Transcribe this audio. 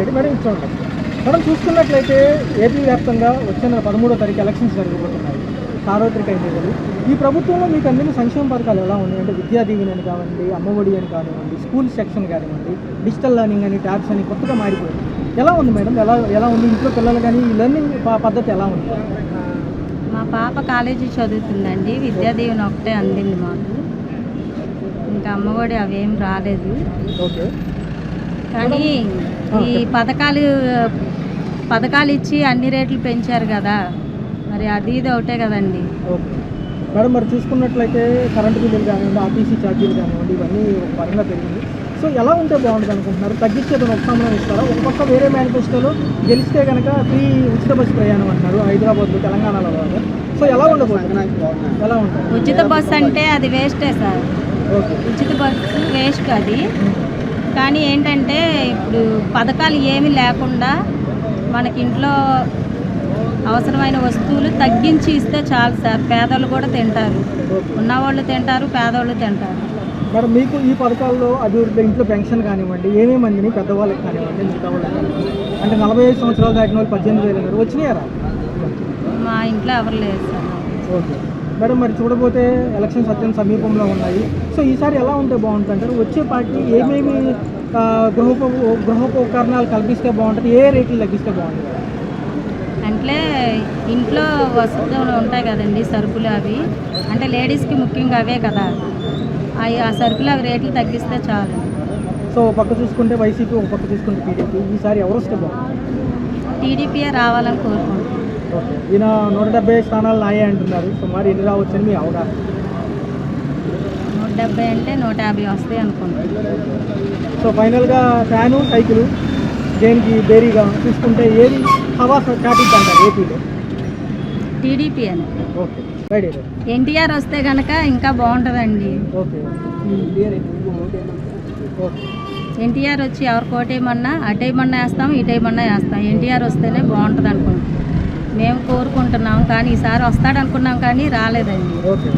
Reddy madam ఇచ్చోండి madam చూసుకున్నట్లయితే AP వ్యాప్తంగా వచ్చిన పదమూడో తారీఖు ఎలక్షన్స్ జరగబోతున్నాయి. సార్వత్రిక ఎన్నికలు. ఈ ప్రభుత్వంలో మీకు అందిన సంక్షేమ పథకాలు ఎలా ఉన్నాయి? అంటే విద్యా దీవెన అని కానివ్వండి అమ్మఒడి అని కానివ్వండి స్కూల్ సెక్షన్ కానివ్వండి డిజిటల్ లెర్నింగ్ అని ట్యాబ్స్ అని కొత్తగా మారిపోయింది. ఎలా ఉంది మేడం? ఎలా ఎలా ఉంది? ఇంట్లో పిల్లలు కానీ ఈ లెర్నింగ్ పద్ధతి ఎలా ఉంది? మా పాప కాలేజీ చదువుతుందండి. విద్యా దీవెన ఒకటే అందింది మాకు. ఇంకా అమ్మఒడి అవేం రాలేదు. ఓకే. కానీ ఈ పథకాలు పథకాలు ఇచ్చి అన్ని రేట్లు పెంచారు కదా. మరి అది ఇది ఒకటే కదండి. ఓకే. మేడం మరి చూసుకున్నట్లయితే కరెంటు బిల్లులు కానివ్వండి ఆర్టీసీ ఛార్జీలు కానివ్వండి ఇవన్నీ ఒక పరంగా పెరిగింది. సో ఎలా ఉంటే బాగుంటుంది అనుకుంటున్నారు? తగ్గించేది ఉపశమనం ఇస్తారా? ఒక పక్క వేరే మేనిఫెస్టోలో గెలిస్తే కనుక ఫ్రీ ఉచిత బస్సు ప్రయాణం అంటున్నారు హైదరాబాద్లో తెలంగాణలో లాగా. సో ఎలా ఉండబోతుంది? ఎలా ఉంటుంది? ఉచిత బస్సు అంటే అది వేస్టే సార్. ఓకే. ఉచిత బస్సు వేస్ట్ అది. కానీ ఏంటంటే ఇప్పుడు పథకాలు ఏమీ లేకుండా మనకి ఇంట్లో అవసరమైన వస్తువులు తగ్గించి ఇస్తే చాలు సార్. పేదలు కూడా తింటారు. ఉన్నవాళ్ళు తింటారు పేదవాళ్ళు తింటారు. మరి మీకు ఈ పథకాల్లో అభివృద్ధి ఇంట్లో పెన్షన్ కానివ్వండి ఏమేమి అందినాయి? పెద్దవాళ్ళకి కానివ్వండి మిగతా వాళ్ళకి కానివ్వండి. అంటే నలభై ఐదు సంవత్సరాలు దాటిన వాళ్ళు పద్దెనిమిది వేలు వచ్చినాయరా మా ఇంట్లో ఎవరు లేరు సార్. ఓకే. మేడం మరి చూడబోతే ఎలక్షన్స్ అత్యంత సమీపంలో ఉన్నాయి. సో ఈసారి ఎలా ఉంటే బాగుంటుంది అంటారు వచ్చే పార్టీ ఏమేమి గృహోప గృహోపకరణాలు కల్పిస్తే బాగుంటుంది? ఏ రేట్లు తగ్గిస్తే బాగుంటుంది? అంటే ఇంట్లో వస్తువులు ఉంటాయి కదండి సరుకులు అవి. అంటే లేడీస్కి ముఖ్యంగా అవే కదా. అవి ఆ సరుకులు అవి రేట్లు తగ్గిస్తే చాలు. సో ఒక పక్క చూసుకుంటే వైసీపీ ఒక పక్క చూసుకుంటే టీడీపీ. ఈసారి ఎవరు వస్తే బాగుంటుంది? టీడీపీయే రావాలని కోరుకుంటున్నాం. ఓకే ఈయన నూట డెబ్బై స్థానాలు నాయే అంటున్నారు. సుమారు ఎన్ని రావచ్చని మీ అవగాహన? నూట డెబ్బై అంటే నూట యాభై వస్తాయి అనుకుంటున్నాం సో ఫైనల్గా ఫ్యాను సైకిల్ దేనికి బేరీగా చూసుకుంటే ఏది? హవా చాటిద్ది అంటారు ఏపీలో. టీడీపీ అని. ఓకే. రైట్ ఎన్టీఆర్ వస్తే కనుక ఇంకా బాగుంటుందండి. ఓకే. ఓకే. ఎన్టీఆర్ వచ్చి ఎవరు కోటేయమన్నా అటేయమన్నా వేస్తాం ఇటేయమన్నా వేస్తాం. ఎన్టీఆర్ వస్తేనే బాగుంటుంది అనుకుంటున్నాం మేము కోరుకుంటున్నాం కానీ ఈసారి వస్తాడనుకున్నాం కానీ రాలేదండి. ఓకే